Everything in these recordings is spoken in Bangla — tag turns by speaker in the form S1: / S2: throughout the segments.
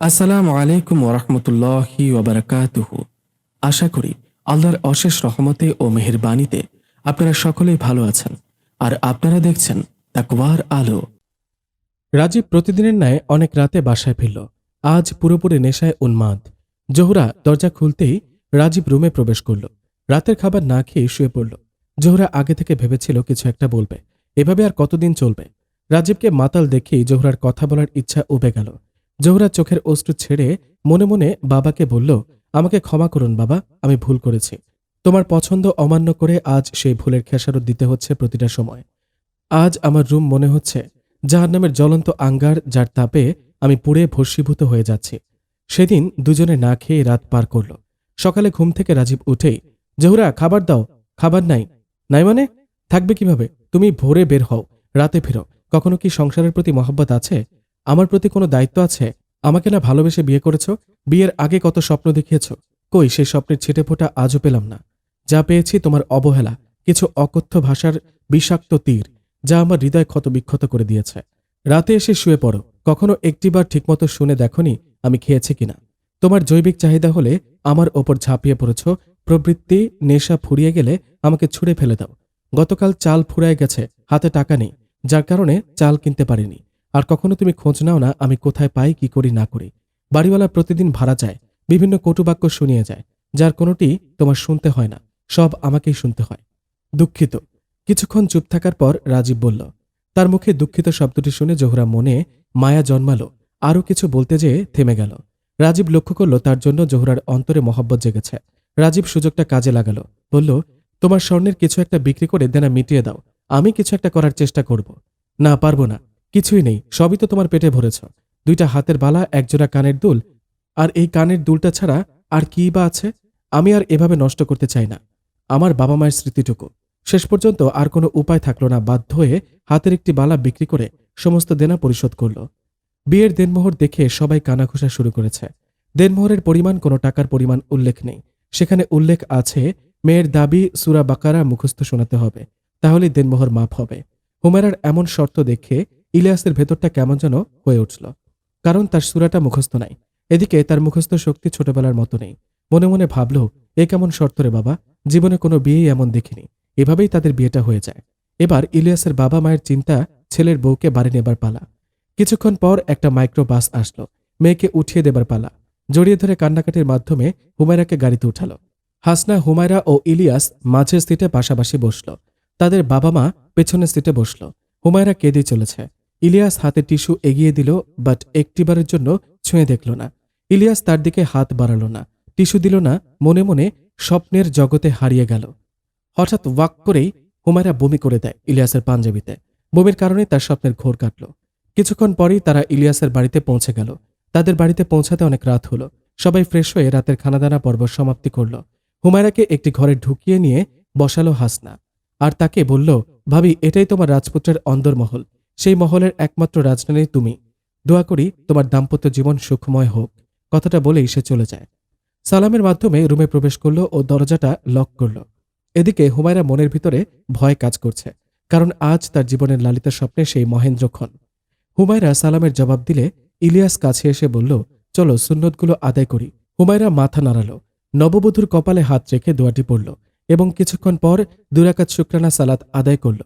S1: আসসালামু আলাইকুম ওরহমতুল্লাহি ওবরাকাতুহু। আশা করি আল্লাহর অশেষ রহমতে ও মেহেরবানিতে আপনারা সকলেই ভালো আছেন আর আপনারা দেখছেন তাকওয়ার আলো। রাজীব প্রতিদিনের ন্যায় অনেক রাতে বাসায় ফিরল। আজ পুরোপুরি নেশায় উন্মাদ। জোহরা দরজা খুলতেই রাজীব রুমে প্রবেশ করল। রাতের খাবার না খেয়ে শুয়ে পড়ল। জোহরা আগে থেকে ভেবেছিল কিছু একটা বলবে। এভাবে আর কতদিন চলবে? রাজীবকে মাতাল দেখেই জোহরার কথা বলার ইচ্ছা উবে গেল। জোহরা চোখের অশ্রু ছেড়ে মনে মনে বাবাকে বলল, আমাকে ক্ষমা করুন বাবা, আমি ভুল করেছি। তোমার পছন্দ অমান্য করে আজ সেই ভুলের খেসারত দিতে হচ্ছে প্রতিটা সময়। আজ আমার রুম মনে হচ্ছে যাহার নামের জ্বলন্ত আঙ্গার যার তাপে আমি পুড়ে ভস্মীভূত হয়ে যাচ্ছি। সেদিন দুজনে না খেয়ে রাত পার করল। সকালে ঘুম থেকে রাজীব উঠেই, জহুরা, খাবার দাও, খাবার নাই। নাই মানে? থাকবে কীভাবে? তুমি ভোরে বের হও, রাতে ফিরো। কখনো কি সংসারের প্রতি মহব্বত আছে? আমার প্রতি কোনো দায়িত্ব আছে? আমাকে না ভালোবেসে বিয়ে করেছ? বিয়ের আগে কত স্বপ্ন দেখিয়েছ? কই, সেই স্বপ্নের ছিটে ফোটা আজও পেলাম না। যা পেয়েছি তোমার অবহেলা, কিছু অকথ্য ভাষার বিষাক্ত তীর, যা আমার হৃদয় ক্ষত বিক্ষত করে দিয়েছে। রাতে এসে শুয়ে পড়ো। কখনো একটিবার ঠিকমতো শুনে দেখনি আমি খেয়েছি কিনা। তোমার জৈবিক চাহিদা হলে আমার ওপর ঝাঁপিয়ে পড়েছ। প্রবৃত্তি, নেশা ফুরিয়ে গেলে আমাকে ছুঁড়ে ফেলে দাও। গতকাল চাল ফুরায় গেছে, হাতে টাকা নেই। যার কারণে চাল কিনতে পারিনি। আর কখনো তুমি খোঁজ নাও না আমি কোথায় পাই, কি করি, না করি। বাড়িওয়ালা প্রতিদিন ভাড়া যায় বিভিন্ন কটুবাক্য শুনিয়ে যায়, যার কোনোটি তোমার শুনতে হয় না, সব আমাকেই শুনতে হয়। দুঃখিত। কিছুক্ষণ চুপ থাকার পর রাজীব বলল, তার মুখে দুঃখিত শব্দটি শুনে জোহরা মনে মায়া জন্মালো, আরও কিছু বলতে যেয়ে থেমে গেল। রাজীব লক্ষ্য করল তার জন্য জোহরার অন্তরে মহব্বত জেগেছে। রাজীব সুযোগটা কাজে লাগালো, বলল, তোমার স্বর্ণের কিছু একটা বিক্রি করে দেনা মিটিয়ে দাও, আমি কিছু একটা করার চেষ্টা করব। না, পারব না। কিছুই নেই, সবই তো তোমার পেটে ভরেছ। দুইটা হাতের বালা, একজোড়া কানের দুল, আর এই কানের দুলটা ছাড়া আর কি বা আছে? আমি আর এভাবে নষ্ট করতে চাই না। আমার বাবা মায়ের স্মৃতিটুকু। শেষ পর্যন্ত আর কোনো উপায় থাকল না, বাধ্য হয়ে হাতের একটি বালা বিক্রি করে সমস্ত দেনা পরিশোধ করল। বিয়ের দেনমোহর দেখে সবাই কানাঘোষা শুরু করেছে। দেনমোহরের পরিমাণ, কোনো টাকার পরিমাণ উল্লেখ নেই। সেখানে উল্লেখ আছে, মেয়ের দাবি, সুরা বাকারা মুখস্থ শোনাতে হবে। তাহলে দেনমোহর মাপ হবে। হুমেরার এমন শর্ত দেখে ইলিয়াসের ভেতরটা কেমন যেন হয়ে উঠল। কারণ তার সুরাটা মুখস্থ নাই। এদিকে তার মুখস্থ শক্তি ছোটবেলার মতো নেই। মনে মনে ভাবল, এ কেমন শর্ত রে বাবা, জীবনে কোনো বিয়েই এমন দেখিনি। এভাবেই তাদের বিয়েটা হয়ে যায়। এবার ইলিয়াসের বাবা মায়ের চিন্তা ছেলের বউকে বাড়ি নেবার পালা। কিছুক্ষণ পর একটা মাইক্রো বাস আসলো। মেয়েকে উঠিয়ে দেবার পালা। জড়িয়ে ধরে কান্নাকাটির মাধ্যমে হুমায়রাকে গাড়িতে উঠালো। হাসনা, হুমায়রা ও ইলিয়াস মাঝের সিটে পাশাপাশি বসল। তাদের বাবা মা পেছনের সিটে বসল। হুমায়রা কেঁদে চলেছে। ইলিয়াস হাতে টিস্যু এগিয়ে দিল, বাট একটিবারের জন্য ছুঁয়ে দেখল না। ইলিয়াস তার দিকে হাত বাড়াল না, টিস্যু দিল না, মনে মনে স্বপ্নের জগতে হারিয়ে গেল। হঠাৎ ওয়াক করেই হুমায়রা বমি করে দেয় ইলিয়াসের পাঞ্জাবিতে। বমির কারণে তার স্বপ্নের ঘোর কাটল। কিছুক্ষণ পরেই তারা ইলিয়াসের বাড়িতে পৌঁছে গেল। তাদের বাড়িতে পৌঁছাতে অনেক রাত হলো। সবাই ফ্রেশ হয়ে রাতের খানাদানা পর্ব সমাপ্তি করল। হুমায়রাকে একটি ঘরে ঢুকিয়ে নিয়ে বসালো হাসনা। আর তাকে বলল, ভাবি, এটাই তোমার রাজপুত্রের অন্দরমহল। সেই মহলের একমাত্র রাজধানী তুমি। দোয়া করি তোমার দাম্পত্য জীবন সুখময় হোক। কথাটা বলেই সে চলে যায়। সালামের মাধ্যমে রুমে প্রবেশ করল ও দরজাটা লক করল। এদিকে হুমায়রা মনের ভিতরে ভয় কাজ করছে, কারণ আজ তার জীবনের লালিতা স্বপ্নে সেই মহেন্দ্র খন হুমায়রা সালামের জবাব দিলে ইলিয়াস কাছে এসে বলল, চলো সুন্নতগুলো আদায় করি। হুমায়রা মাথা নাড়ালো, নববধূর কপালে হাত রেখে দোয়াটি পড়ল এবং কিছুক্ষণ পর দুরাকাত শুক্রানা সালাত আদায় করল।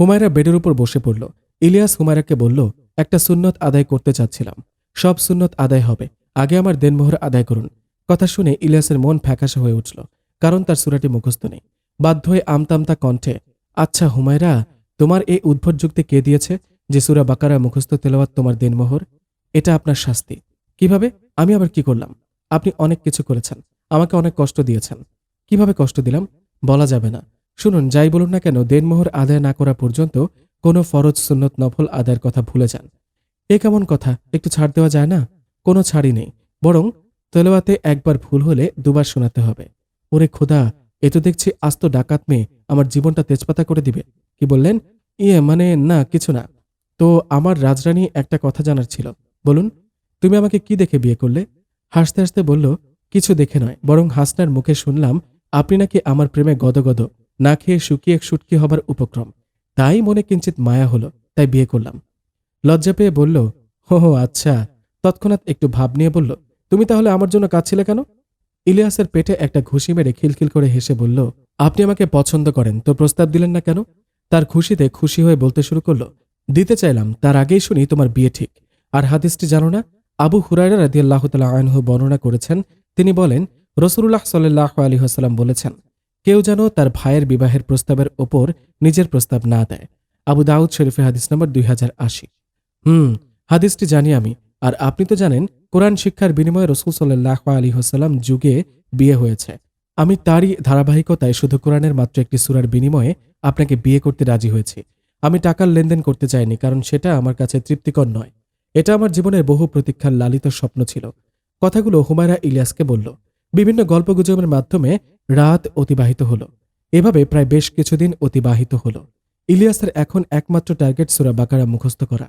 S1: হুমায়রা বেডের উপর বসে পড়ল ইলিয়াস হুমায়রাকে বলল, একটা সুন্নত আদায় করতে চাচ্ছিলাম। সব সুন্নত আদায় হবে। আগে আমার দেনমোহর আদায় করুন। কথা শুনে ইলিয়াসের মন ফ্যাকাশে হয়ে উঠল, কারণ তার সুরাটি মুখস্থ নেই। বাধ্য হয়ে আমতামতা কণ্ঠে আচ্ছা হুমায়রা, তোমার এই উদ্ভট যুক্তি কে দিয়েছে যে সুরা বাকারা মুখস্থ তেলাওয়াত তোমার দেনমোহর? এটা আপনার শাস্তি। কীভাবে? আমি আবার কি করলাম? আপনি অনেক কিছু করেছেন। আমাকে অনেক কষ্ট দিয়েছেন। কীভাবে কষ্ট দিলাম? বলা যাবে না। শুনুন, যাই বলুন না কেন, দেনমোহর আদায় না করা পর্যন্ত কোনো ফরজ সুন্নত নফল আদায়ের কথা ভুলে যান। এ কেমন কথা? একটু ছাড় দেওয়া যায় না? কোনো ছাড়ই নেই। বরং তেলোয়াতে একবার ভুল হলে দুবার শোনাতে হবে। ওরে খোদা, এ তো দেখছি আস্ত ডাকাত মেয়ে, আমার জীবনটা তেজপাতা করে দিবে। কি বললেন? ইয়ে মানে না, কিছু না। তো আমার রাজরানী একটা কথা জানার ছিল। বলুন, তুমি আমাকে কি দেখে বিয়ে করলে? হাসতে হাসতে বলল, কিছু দেখে নয়, বরং হাসনার মুখে শুনলাম, আপনি নাকি আমার প্রেমে গদগদ, না খেয়ে শুকিয়ে সুটকি হবার উপক্রম। তাই মনে কিঞ্চিত মায়া হলো, তাই বিয়ে করলাম। লজ্জা পেয়ে বলল, হো হো আচ্ছা।
S2: তৎক্ষণাৎ একটু ভাব নিয়ে বলল, তুমি তাহলে আমার জন্য কাঁদছিলে কেন? ইলিয়াসের পেটে একটা ঘুষি মেরে খিলখিল করে হেসে বলল, আপনি আমাকে পছন্দ করেন, তো প্রস্তাব দিলেন না কেন? তার খুশিতে খুশি হয়ে বলতে শুরু করল, দিতে চাইলাম, তার আগেই শুনি তোমার বিয়ে ঠিক। আর হাদিসটি জানো না? আবু হুরায়রা রাদিয়াল্লাহ তালা আনহু বর্ণনা করেছেন, তিনি বলেন রসুল্লাহ সাল্লাহ আলী হাসালাম বলেছেন কেউ যেন তার ভাইয়ের বিবাহের প্রস্তাবের ওপর নিজের প্রস্তাব না দেয়। আবু দাউদ শরীফে হাদিস নম্বর দুই হাজার আশি। হুম, হাদিসটি জানি আমি। আর আপনি তো জানেন, কোরআন শিক্ষার বিনিময়ে রসুল সাল্লাহ আলী হাসাল্লাম যুগে বিয়ে হয়েছে। আমি তারই ধারাবাহিকতায় শুধু কোরআনের মাত্র একটি সুরার বিনিময়ে আপনাকে বিয়ে করতে রাজি হয়েছি। আমি টাকার লেনদেন করতে চাইনি, কারণ সেটা আমার কাছে তৃপ্তিকর নয়। এটা আমার জীবনের বহু প্রতীক্ষার লালিত স্বপ্ন ছিল। কথাগুলো হুমায়রা ইলিয়াসকে বলল বিভিন্ন গল্পগুজবের মাধ্যমে রাত অতিবাহিত হলো। এভাবে প্রায় বেশ কিছুদিন অতিবাহিত হলো। ইলিয়াসের এখন একমাত্র টার্গেট সুরা বাকারা মুখস্থ করা।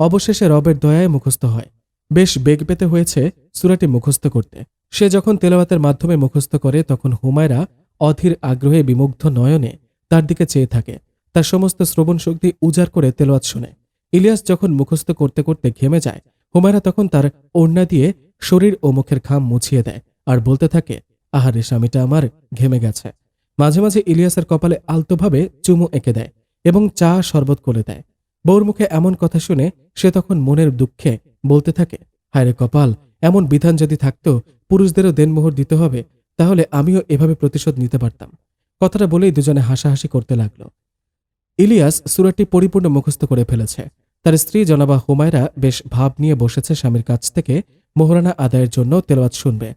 S2: অবশেষে রবের দয়ায় মুখস্থ হয়। বেশ বেগ পেতে হয়েছে সুরাটি মুখস্থ করতে। সে যখন তেলাওয়াতের মাধ্যমে মুখস্থ করে, তখন হুমায়রা অধীর আগ্রহে বিমুগ্ধ নয়নে তার দিকে চেয়ে থাকে। তার সমস্ত শ্রবণ শক্তি উজাড় করে তেলোয়াত শুনে। ইলিয়াস যখন মুখস্থ করতে করতে ঘেমে যায়, হুমায়রা তখন তার ওড়না দিয়ে শরীর ও মুখের খাম মুছিয়ে দেয়। আর বলতে থাকে, আহারে স্বামীটা আমার ঘেমে গেছে। মাঝে মাঝে ইলিয়াসের কপালে আলতোভাবে চুমু এঁকে দেয় এবং চা শরবত করে দেয়। বউর মুখে এমন কথা শুনে সে তখন মনের দুঃখে বলতে থাকে, হায়রে কপাল, এমন বিধান যদি থাকতো, পুরুষদেরও দেনমোহর দিতে হবে, তাহলে আমিও এভাবে প্রতিশোধ নিতে পারতাম। কথাটা বলেই দুজনে হাসাহাসি করতে লাগল। ইলিয়াস সুরাটি পরিপূর্ণ মুখস্থ করে ফেলেছে। তার স্ত্রী জনাবা হুমায়রা বেশ ভাব নিয়ে বসেছে স্বামীর কাছ থেকে, মোহরানা আদায়ের জন্য তেলাওয়াত শুনবে।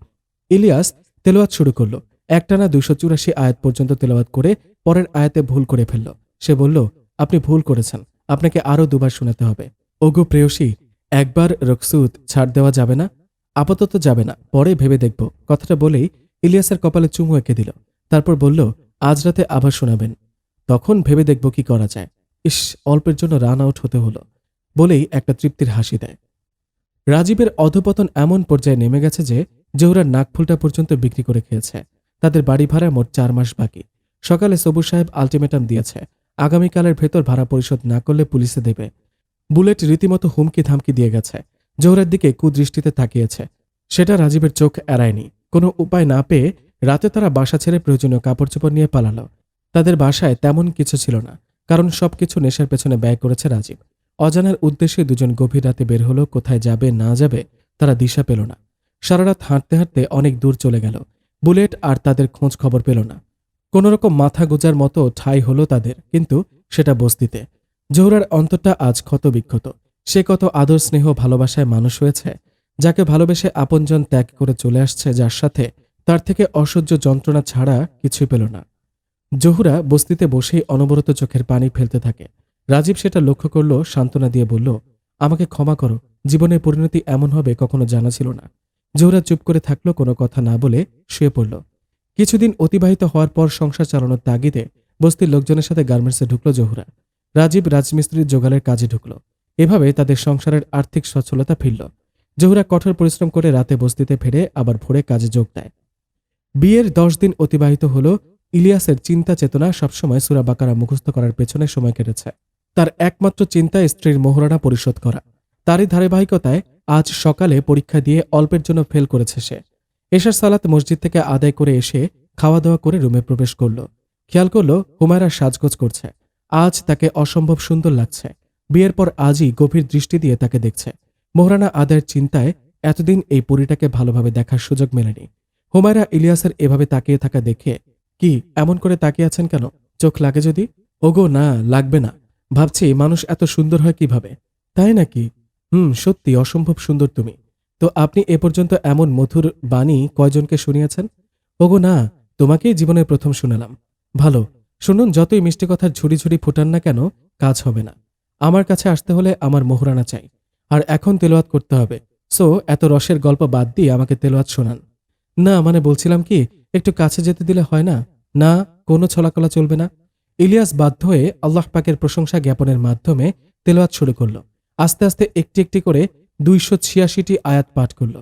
S2: ইলিয়াস তেলাওয়াত শুরু করল। একটানা দুইশো চুরাশি আয়াত পর্যন্ত তেলাওয়াত করে পরের আয়াতে ভুল করে ফেলল। সে বলল, আপনি ভুল করেছেন। আপনাকে আরও দুবার শোনাতে হবে। ওগো প্রেয়সী, একবার রকসুদ ছাড় দেওয়া যাবে না? আপাতত যাবে না। পরে ভেবে দেখব। কথাটা বলেই ইলিয়াসের কপালে চুমু এঁকে দিল। তারপর বলল, আজ রাতে আবার শোনাবেন। তখন ভেবে দেখব কি করা যায়। ইস, অল্পের জন্য রান আউট হতে হলো। বলেই একটা তৃপ্তির হাসি দেয়। রাজীবের অধপতন এমন পর্যায়ে নেমে গেছে যে জোহরার নাকফুলটা পর্যন্ত বিক্রি করে খেয়েছে। তাদের বাড়ি ভাড়া মোট চার মাস বাকি। সকালে সবুজ সাহেব আলটিমেটাম দিয়েছে। আগামীকালের ভেতর ভাড়া পরিশোধ না করলে পুলিশে দেবে। বুলেট রীতিমতো হুমকি ধামকি দিয়ে গেছে। জোহরের দিকে কুদৃষ্টিতে তাকিয়েছে। সেটা রাজীবের চোখ এড়ায়নি। কোনো উপায় না পেয়ে রাতে তারা বাসা ছেড়ে প্রয়োজনীয় কাপড় চোপড় নিয়ে পালালো। তাদের বাসায় তেমন কিছু ছিল না, কারণ সবকিছু নেশার পেছনে ব্যয় করেছে রাজীব। অজানার উদ্দেশ্যে দুজন গভীর রাতে বের হলো, কোথায় যাবে, না যাবে তারা দিশা পেল না। সারারাত হাঁটতে হাঁটতে অনেক দূর চলে গেল। বুলেট আর তাদের খোঁজ খবর পেল না। কোনোরকম মাথা গোজার মতো ঠাই হলো তাদের, কিন্তু সেটা বস্তিতে। জহুরার অন্তরটা আজ ক্ষত বিক্ষত সে কত আদর স্নেহ ভালোবাসায় মানুষ হয়েছে, যাকে ভালোবেসে আপনজন ত্যাগ করে চলে আসছে যার সাথে তার থেকে অসহ্য যন্ত্রণা ছাড়া কিছুই পেল না। জহুরা বস্তিতে বসেই অনবরত চোখের পানি ফেলতে থাকে। রাজীব সেটা লক্ষ্য করল, সান্ত্বনা দিয়ে বলল, আমাকে ক্ষমা করো। জীবনের পরিণতি এমন হবে কখনো জানা ছিল না। জহুরা চুপ করে থাকল কোনো কথা না বলে শুয়ে পড়ল। কিছুদিন অতিবাহিত হওয়ার পর সংসার চালানোর তাগিদে বস্তির লোকজনের সাথে গার্মেন্টসে ঢুকলো জহুরা। রাজীব রাজমিস্ত্রির জোগালের কাজে ঢুকলো। এভাবে তাদের সংসারের আর্থিক সচ্ছলতা ফিরল। জহুরা কঠোর পরিশ্রম করে রাতে বস্তিতে ফিরে আবার ভোরে কাজে যোগ দেয়। বিয়ের দশ দিন অতিবাহিত হল ইলিয়াসের চিন্তা চেতনা সবসময় সুরা বাকারা মুখস্থ করার পেছনে সময় কেটেছে। তার একমাত্র চিন্তা স্ত্রীর মোহরানা পরিশোধ করা। তারই ধারাবাহিকতায় আজ সকালে পরীক্ষা দিয়ে অল্পের জন্য ফেল করেছে সে। এশার সালাত মসজিদ থেকে আদায় করে এসে খাওয়া দাওয়া করে রুমে প্রবেশ করল। খেয়াল করল হুমায়রা সাজগোজ করছে। আজ তাকে অসম্ভব সুন্দর লাগছে। বিয়ের পর আজই গভীর দৃষ্টি দিয়ে তাকে দেখছে। মোহরানা আদায়ের চিন্তায় এতদিন এই পরিটাকে ভালোভাবে দেখার সুযোগ মেলেনি। হুমায়রা ইলিয়াসের এভাবে তাকিয়ে থাকা দেখে, কি, এমন করে তাকিয়ে আছেন কেন? চোখ লাগে যদি? ওগো, না, লাগবে না। ভাবছি মানুষ এত সুন্দর হয় কীভাবে? তাই নাকি? হুম, সত্যি, অসম্ভব সুন্দর তুমি। তো আপনি এ পর্যন্ত এমন মধুর বাণী কয়জনকে শুনিয়েছেন? ওগো না, তোমাকেই জীবনের প্রথম শুনালাম। ভালো, শুনুন, যতই মিষ্টি কথার ঝুড়ি ঝুড়ি ফুটান না কেন, কাজ হবে না। আমার কাছে আসতে হলে আমার মোহরানা চাই। আর এখন তেলোয়াত করতে হবে। সো, এত রসের গল্প বাদ দিয়ে আমাকে তেলোয়াত শোনান। না মানে বলছিলাম কি, একটু কাছে যেতে দিলে হয় না? না, কোনো ছলাকলা চলবে না? ইলিয়াস বাধ্য হয়ে আল্লাহ পাকের প্রশংসা জ্ঞাপনের মাধ্যমে তেলোয়াত শুরু করল। আস্তে আস্তে একটি একটি করে দুইশো ছিয়াশিটি আয়াত পাঠ করল।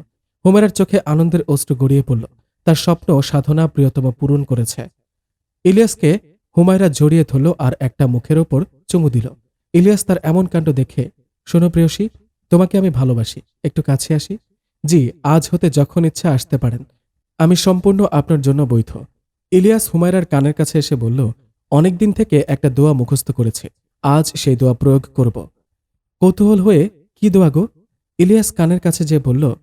S2: হোমেরার চোখে আনন্দের অস্ত্র গড়িয়ে পড়ল। তার স্বপ্ন সাধনা প্রিয়তম পূরণ করেছে। ইলিয়াসকে হুমায়রা জড়িয়ে ধরল আর একটা মুখের ওপর চুমু দিল। ইলিয়াস তার এমন কাণ্ড দেখে, শোনো প্রেয়সী, তোমাকে আমি ভালোবাসি। একটু কাছে আসি? জি, আজ হতে যখন ইচ্ছা আসতে পারেন। আমি সম্পূর্ণ আপনার জন্য বৈধ। ইলিয়াস হুমায়রার কানের কাছে এসে বলল অনেকদিন থেকে একটা দোয়া মুখস্থ করেছে। আজ সেই দোয়া প্রয়োগ করব। কৌতূহল হয়ে কি দোয়া গো? ইলিয়াস কানের কাছে যে বলল,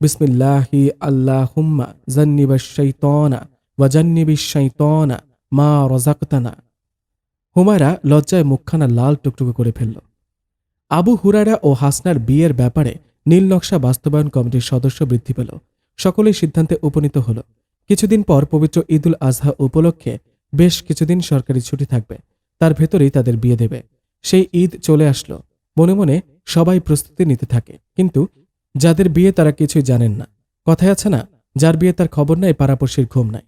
S2: বিসমিল্লাহি আল্লাহ হুম্মা জান্নিবা শৈতনা ওয়া জান্নিবি শৈতনা মা রজাকতানা হুমায়রা লজ্জায় মুখখানা লাল টুকটুকু করে ফেলল। আবু হুরারা ও হাসনার বিয়ের ব্যাপারে নীল নকশা বাস্তবায়ন কমিটির সদস্য বৃদ্ধি পেল। সকলেই সিদ্ধান্তে উপনীত হল। কিছুদিন পর পবিত্র ঈদুল আজহা উপলক্ষে বেশ কিছুদিন সরকারি ছুটি থাকবে। তার ভেতরেই তাদের বিয়ে দেবে। সেই ঈদ চলে আসলো। মনে মনে সবাই প্রস্তুতি নিতে থাকে। কিন্তু যাদের বিয়ে তারা কিছুই জানেন না। কথায় আছে না, যার বিয়ে তার খবর নাই পাড়াপড়শির ঘুম নাই।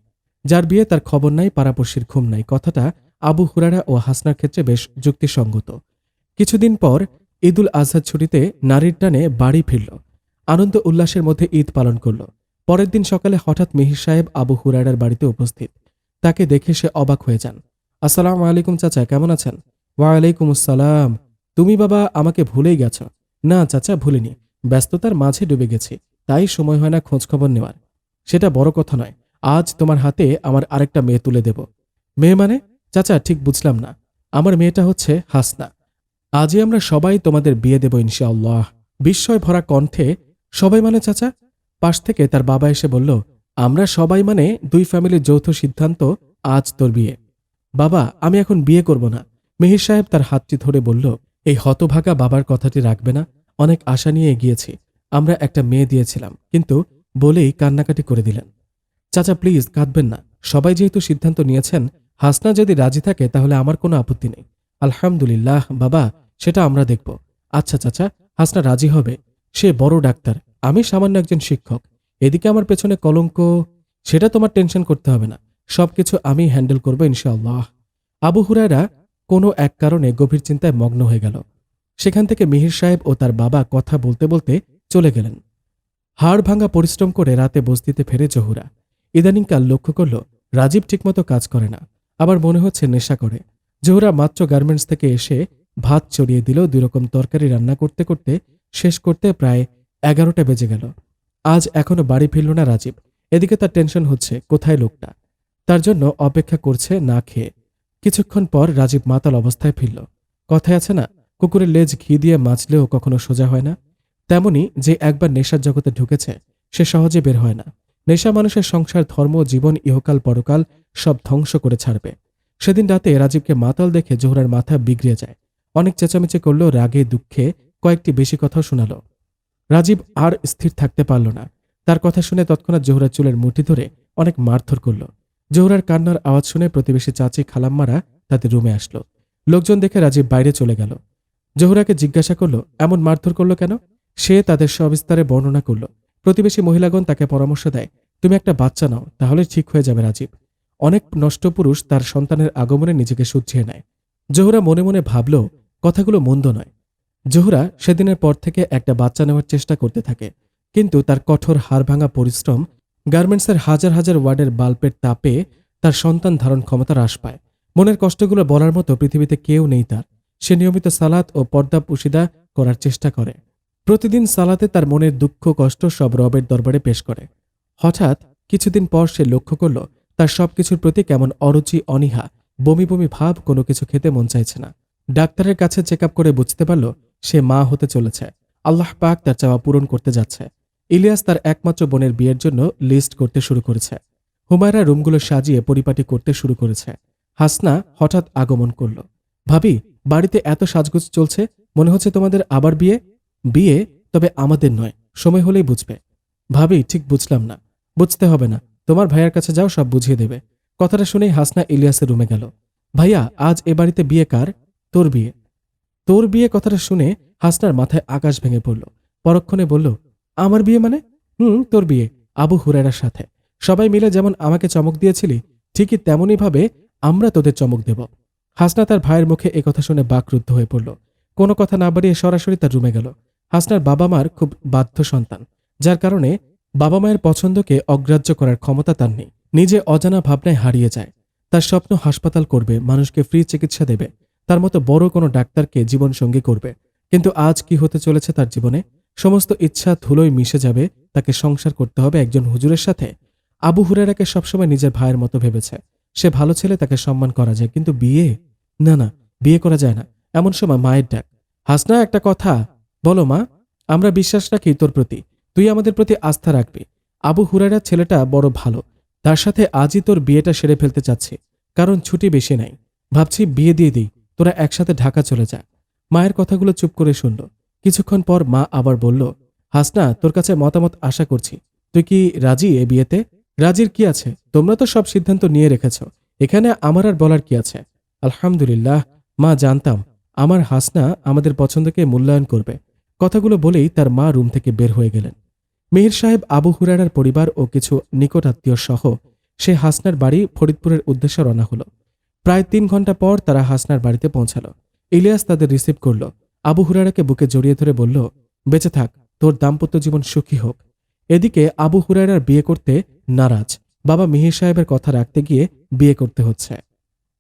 S2: যার বিয়ে তার খবর নাই পাড়াপড়শির ঘুম নাই। কথাটা আবু হুরারা ও হাসনার ক্ষেত্রে বেশ যুক্তিসঙ্গত। কিছুদিন পর ঈদুল আজহার ছুটিতে নারীর টানে বাড়ি ফিরল। আনন্দ উল্লাসের মধ্যে ঈদ পালন করল। পরের দিন সকালে হঠাৎ মিহির সাহেব আবু হুরারার বাড়িতে উপস্থিত। তাকে দেখে সে অবাক হয়ে যান। আসসালাম আলাইকুম চাচা, কেমন আছেন? ওয়ালাইকুম আসসালাম। তুমি বাবা আমাকে ভুলেই গেছ। না, চাচা, ভুলিনি। ব্যস্ততার মাঝে ডুবে গেছি। তাই সময় হয় না খোঁজখবর নেওয়ার। সেটা বড় কথা নয়। আজ তোমার হাতে আমার আরেকটা মেয়ে তুলে দেব। মেয়ে মানে? চাচা, ঠিক বুঝলাম না। আমার মেয়েটা হচ্ছে হাসনা। আজই আমরা সবাই তোমাদের বিয়ে দেব ইনশাআল্লাহ। বিস্ময় ভরা কণ্ঠে, সবাই মানে চাচা? পাশ থেকে তার বাবা এসে বলল, আমরা সবাই মানে দুই ফ্যামিলির যৌথ সিদ্ধান্ত, আজ তোর বিয়ে। বাবা, আমি এখন বিয়ে করব না। মেহির সাহেব তার হাতটি ধরে বলল এই হতভাগা বাবার কথাটি রাখবে না। অনেক আশা নিয়ে এগিয়েছি। আমরা একটা মেয়ে দিয়েছিলাম, কিন্তু বলেই কান্নাকাটি করে দিলেন। চাচা, প্লিজ কাঁদবেন না। সবাই যেহেতু সিদ্ধান্ত নিয়েছেন, হাসনা যদি রাজি থাকে, তাহলে আমার কোনো আপত্তি নেই। আলহামদুলিল্লাহ, বাবা, সেটা আমরা দেখব। আচ্ছা চাচা, হাসনা রাজি হবে। সে বড় ডাক্তার। আমি সামান্য একজন শিক্ষক। এদিকে আমার পেছনে কলঙ্ক। সেটা তোমার টেনশন করতে হবে না। সবকিছু আমি হ্যান্ডেল করব ইনশাআল্লাহ। আবু হুরায়রা কোনো এক কারণে গভীর চিন্তায় মগ্ন হয়ে গেল। সেখান থেকে মিহির সাহেব ও তার বাবা কথা বলতে বলতে চলে গেলেন। হাড় ভাঙা পরিশ্রম করে রাতে বস্তিতে ফেরে জহুরা। ইদানিংকাল লক্ষ্য করল, রাজীব ঠিকমতো কাজ করে না, আবার মনে হচ্ছে নেশা করে। জহুরা মাত্র গার্মেন্টস থেকে এসে ভাত চড়িয়ে দিল দুই রকম তরকারি রান্না করতে করতে শেষ করতে প্রায় এগারোটা বেজে গেল। আজ এখনও বাড়ি ফিরল না রাজীব। এদিকে তার টেনশন হচ্ছে, কোথায় লোকটা? তার জন্য অপেক্ষা করছে না খেয়ে। কিছুক্ষণ পর রাজীব মাতাল অবস্থায় ফিরল। কথায় আছে না কুকুরের লেজ ঘি দিয়ে মাছলেও কখনো সোজা হয় না। তেমনি যে একবার নেশার জগতে ঢুকেছে, সে সহজে বের হয় না। নেশা মানুষের সংসার, ধর্ম, জীবন, ইহকাল, পরকাল সব ধ্বংস করে ছাড়বে। সেদিন রাতে রাজীবকে মাতাল দেখে জোহরার মাথা বিগড়ে যায়। অনেক চেঁচামেচি করলেও রাগে, দুঃখে কয়েকটি বেশি কথাও শোনাল। রাজীব আর স্থির থাকতে পারল না। তার কথা শুনে তৎক্ষণাৎ জোহরার চুলের মুঠি ধরে অনেক মারধর করল। জোহরার কান্নার আওয়াজ শুনে প্রতিবেশী চাচি খালাম্মারা তাদের রুমে আসলো। লোকজন দেখে রাজীব বাইরে চলে গেল। জোহরাকে জিজ্ঞাসা করল, এমন মারধর করল কেন? সে তাদের সবিস্তারে বর্ণনা করল, প্রতিবেশী মহিলাগণ তাকে পরামর্শ দেয়, তুমি একটা বাচ্চা নাও, তাহলে ঠিক হয়ে যাবে রাজীব। অনেক নষ্ট পুরুষ তার সন্তানের আগমনে নিজেকে শুচ্ছিয়ে নেয়। জোহরা মনে মনে ভাবল, কথাগুলো মন্দ নয়। জোহরা সেদিনের পর থেকে একটা বাচ্চা নেওয়ার চেষ্টা করতে থাকে, কিন্তু তার কঠোর হাড়ভাঙা পরিশ্রম গার্মেন্টসের হাজার হাজার ওয়ার্ডের বাল্বের তাপে তার সন্তান ধারণ ক্ষমতা হ্রাস পায়। মনের কষ্টগুলো বলার মতো পৃথিবীতে কেউ নেই তার। সে নিয়মিত সালাত ও পর্দা পুশিদা করার চেষ্টা করে। প্রতিদিন সালাতে তার মনের দুঃখ, কষ্ট সব রবের দরবারে পেশ করে। হঠাৎ কিছুদিন পর সে লক্ষ্য করল, তার সবকিছুর প্রতি কেমন অরুচি, অনীহা, বমি বমি ভাব কোনো কিছু খেতে মন চাইছে না। ডাক্তারের কাছে চেক করে বুঝতে পারল, সে মা হতে চলেছে। আল্লাহ পাক তার চাওয়া পূরণ করতে যাচ্ছে। ইলিয়াস তার একমাত্র বোনের বিয়ের জন্য লিস্ট করতে শুরু করেছে। হুমায়রা রুমগুলো সাজিয়ে পরিপাটি করতে শুরু করেছে। হাসনা হঠাৎ আগমন করল। ভাবি, বাড়িতে এত সাজগুজ চলছে, মনে হচ্ছে তোমাদের আবার বিয়ে? বিয়ে তবে আমাদের নয়, সময় হলেই বুঝবে। ভাবি, ঠিক বুঝলাম না। বুঝতে হবে না, তোমার ভাইয়ার কাছে যাও, সব বুঝিয়ে দেবে। কথাটা শুনেই হাসনা ইলিয়াসের রুমে গেল। ভাইয়া, আজ এ বাড়িতে বিয়ে কার? তোর বিয়ে। তোর বিয়ে কথাটা শুনে হাসনার মাথায় আকাশ ভেঙে পড়ল। পরক্ষণে বলল আমার বিয়ে মানে? হুম, তোর বিয়ে, আবু হুরারার সাথে। সবাই মিলে যেমন আমাকে চমক দিয়েছিলি, ঠিকই তেমনই ভাবে আমরা তোদের চমক দেব। হাসনা তার ভাইয়ের মুখে একথা শুনে বাকরুদ্ধ হয়ে পড়ল। কোনো কথা না বাড়িয়ে সরাসরি তার রুমে গেল। হাসনার বাবা মার খুব বাধ্য সন্তান, যার কারণে বাবা মায়ের পছন্দকে অগ্রাহ্য করার ক্ষমতা তার নেই। নিজে অজানা ভাবনায় হারিয়ে যায়। তার স্বপ্ন হাসপাতাল করবে, মানুষকে ফ্রি চিকিৎসা দেবে, তার মতো বড় কোনো ডাক্তারকে জীবনসঙ্গী করবে। কিন্তু আজ কি হতে চলেছে তার জীবনে? সমস্ত ইচ্ছা ধুলোয় মিশে যাবে, তাকে সংসার করতে হবে একজন হুজুরের সাথে। আবু হুরেরাকে সবসময় নিজের ভাইয়ের মতো ভেবেছে। সে ভালো ছেলে, তাকে সম্মান করা যায়, কিন্তু বিয়ে? না না, বিয়ে করা যায় না। এমন সময় মায়ের ডাক, হাসনা, একটা কথা। বলো মা, আমরা বিশ্বাস রাখি তোর প্রতি। তুই আমাদের প্রতি আস্থা রাখবি। আবু হুরারা ছেলেটা বড় ভালো। তার সাথে আজই তোর বিয়েটা সেরে ফেলতে চাচ্ছি। কারণ ছুটি বেশি নাই। ভাবছি বিয়ে দিয়ে দিই। তোরা একসাথে ঢাকা চলে যা। মায়ের কথাগুলো চুপ করে শুনল। কিছুক্ষণ পর মা আবার বলল, হাসনা, তোর কাছে মতামত আশা করছি। তুই কি রাজি এ বিয়েতে? রাজির কি আছে? তোমরা তো সব সিদ্ধান্ত নিয়ে রেখেছ। এখানে আমার আর বলার কি আছে? আলহামদুলিল্লাহ, মা, জানতাম। আমার হাসনা আমাদের পছন্দকে মূল্যায়ন করবে। কথাগুলো বলেই তার মা রুম থেকে বের হয়ে গেলেন। মিহির সাহেব, আবু হুরারার পরিবার ও কিছু নিকট আত্মীয় সহ সে হাসনার বাড়ি ফরিদপুরের উদ্দেশ্যে রওনা হলো। প্রায় তিন ঘণ্টা পর তারা হাসনার বাড়িতে পৌঁছালো। ইলিয়াস তাদের রিসিভ করল। আবু হুরারাকে বুকে জড়িয়ে ধরে বলল, বেঁচে থাক, তোর দাম্পত্য জীবন সুখী হোক। এদিকে আবু হুরায়রার বিয়ে করতে নারাজ। বাবা মিহির সাহেবের কথা রাখতে গিয়ে বিয়ে করতে হচ্ছে।